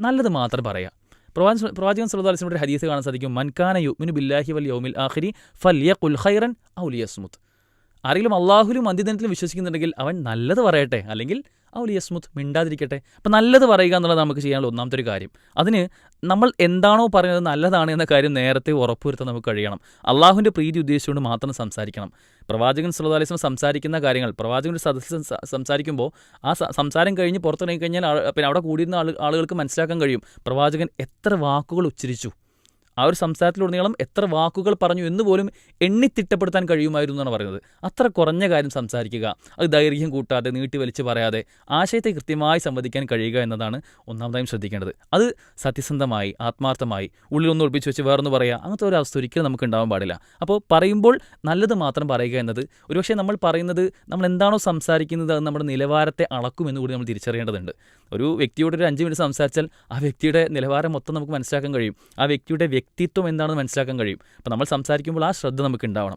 നല്ലത് മാത്രം പറയുക പ്രവാചകൻ പ്രവാചകൻ സല്ലല്ലാഹു ഒരു ഹദീസ് കാണാൻ സാധിക്കും. മൻകാന യുമിനു ബില്ലാഹി വൽ യൗമിൽ ആഖിരി ഫൽ യഖുൽ ഖൈറൻ ഔലിയസ്മുത്ത് ലിയസ്മുത് ആരെങ്കിലും അള്ളാഹുലും അന്ത്യദിനത്തിലും വിശ്വസിക്കുന്നുണ്ടെങ്കിൽ അവൻ നല്ലത് പറയട്ടെ അല്ലെങ്കിൽ അവൾ യസ്മുത്ത് മിണ്ടാതിരിക്കട്ടെ. അപ്പം നല്ലത് പറയുക എന്നുള്ളത് നമുക്ക് ചെയ്യാനുള്ള ഒന്നാമത്തെ ഒരു കാര്യം. അതിന് നമ്മൾ എന്താണോ പറയുന്നത് നല്ലതാണ് എന്ന കാര്യം നേരത്തെ ഉറപ്പുവരുത്താൻ നമുക്ക് കഴിയണം. അള്ളാഹുവിന്റെ പ്രീതി ഉദ്ദേശിച്ചുകൊണ്ട് മാത്രം സംസാരിക്കണം. പ്രവാചകൻ അലൈഹി സംസാരിക്കുന്ന കാര്യങ്ങൾ പ്രവാചകന്റെ സദസ്സിൽ സംസാരിക്കുമ്പോൾ ആ സംസാരം കഴിഞ്ഞ് പുറത്തിറങ്ങി കഴിഞ്ഞാൽ പിന്നെ അവിടെ കൂടിയിരുന്ന ആളുകൾക്ക് മനസ്സിലാക്കാൻ കഴിയും. പ്രവാചകൻ എത്ര വാക്കുകൾ ഉച്ചരിച്ചു. ആ ഒരു സംസാരത്തിലുടനീളം എത്ര വാക്കുകൾ പറഞ്ഞു എന്ന് പോലും എണ്ണിത്തിട്ടപ്പെടുത്താൻ കഴിയുമായിരുന്നു എന്നാണ് പറയുന്നത്. അത്ര കുറഞ്ഞ കാര്യം സംസാരിക്കുക അത് ദൈർഘ്യം കൂട്ടാതെ നീട്ടി വലിച്ചു പറയാതെ ആശയത്തെ കൃത്യമായി സംവദിക്കാൻ കഴിയുക എന്നതാണ് ഒന്നാമതായും ശ്രദ്ധിക്കേണ്ടത്. അത് സത്യസന്ധമായി ആത്മാർത്ഥമായി ഉള്ളിലൊന്ന് ഒളിപ്പിച്ച് വെച്ച് വേറൊന്ന് പറയുക അങ്ങനത്തെ ഒരു അവസ്ഥ ഒരിക്കലും നമുക്ക് ഉണ്ടാവാൻ പാടില്ല. അപ്പോൾ പറയുമ്പോൾ നല്ലത് മാത്രം പറയുക എന്നത് ഒരുപക്ഷെ നമ്മൾ പറയുന്നത് നമ്മൾ എന്താണോ സംസാരിക്കുന്നത് അത് നമ്മുടെ നിലവാരത്തെ അളക്കുമെന്ന് കൂടി നമ്മൾ തിരിച്ചറിയേണ്ടതുണ്ട്. ഒരു വ്യക്തിയോട് ഒരു അഞ്ച് മിനിറ്റ് സംസാരിച്ചാൽ ആ വ്യക്തിയുടെ നിലവാരം മൊത്തം നമുക്ക് മനസ്സിലാക്കാൻ കഴിയും. ആ വ്യക്തിയുടെ വ്യക്തിത്വം എന്താണെന്ന് മനസ്സിലാക്കാൻ കഴിയും. അപ്പോൾ നമ്മൾ സംസാരിക്കുമ്പോൾ ആ ശ്രദ്ധ നമുക്ക് ഉണ്ടാവണം.